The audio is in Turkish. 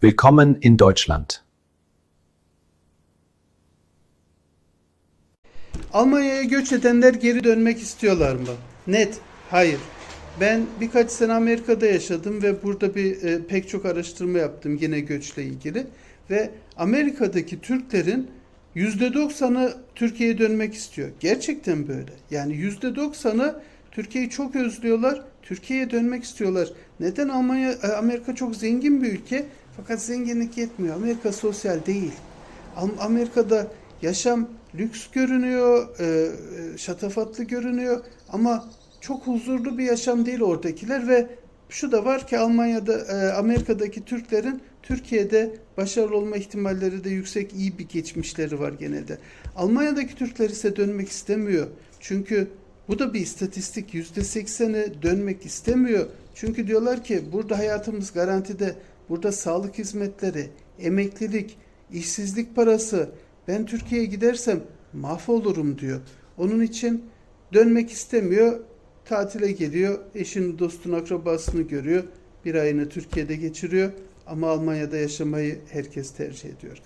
Willkommen in Deutschland. Almanya'ya göç edenler geri dönmek istiyorlar mı? Net, hayır. Ben birkaç sene Amerika'da yaşadım ve burada bir e, pek çok araştırma yaptım yine göçle ilgili ve Amerika'daki Türklerin %90'ı Türkiye'ye dönmek istiyor. Gerçekten böyle. Yani %90'ı Türkiye'yi çok özlüyorlar. Türkiye'ye dönmek istiyorlar. Neden Almanya e, Amerika çok zengin bir ülke fakat zenginlik yetmiyor. Amerika sosyal değil. Am- Amerika'da yaşam lüks görünüyor, e, e, şatafatlı görünüyor ama çok huzurlu bir yaşam değil oradakiler ve şu da var ki Almanya'da, Amerika'daki Türklerin Türkiye'de başarılı olma ihtimalleri de yüksek, iyi bir geçmişleri var genelde. Almanya'daki Türkler ise dönmek istemiyor. Çünkü bu da bir istatistik. Yüzde sekseni dönmek istemiyor. Çünkü diyorlar ki burada hayatımız garantide. Burada sağlık hizmetleri, emeklilik, işsizlik parası. Ben Türkiye'ye gidersem mahvolurum diyor. Onun için dönmek istemiyor. Tatile geliyor. Eşini, dostunu, akrabasını görüyor. Bir ayını Türkiye'de geçiriyor. Ama Almanya'da yaşamayı herkes tercih ediyor.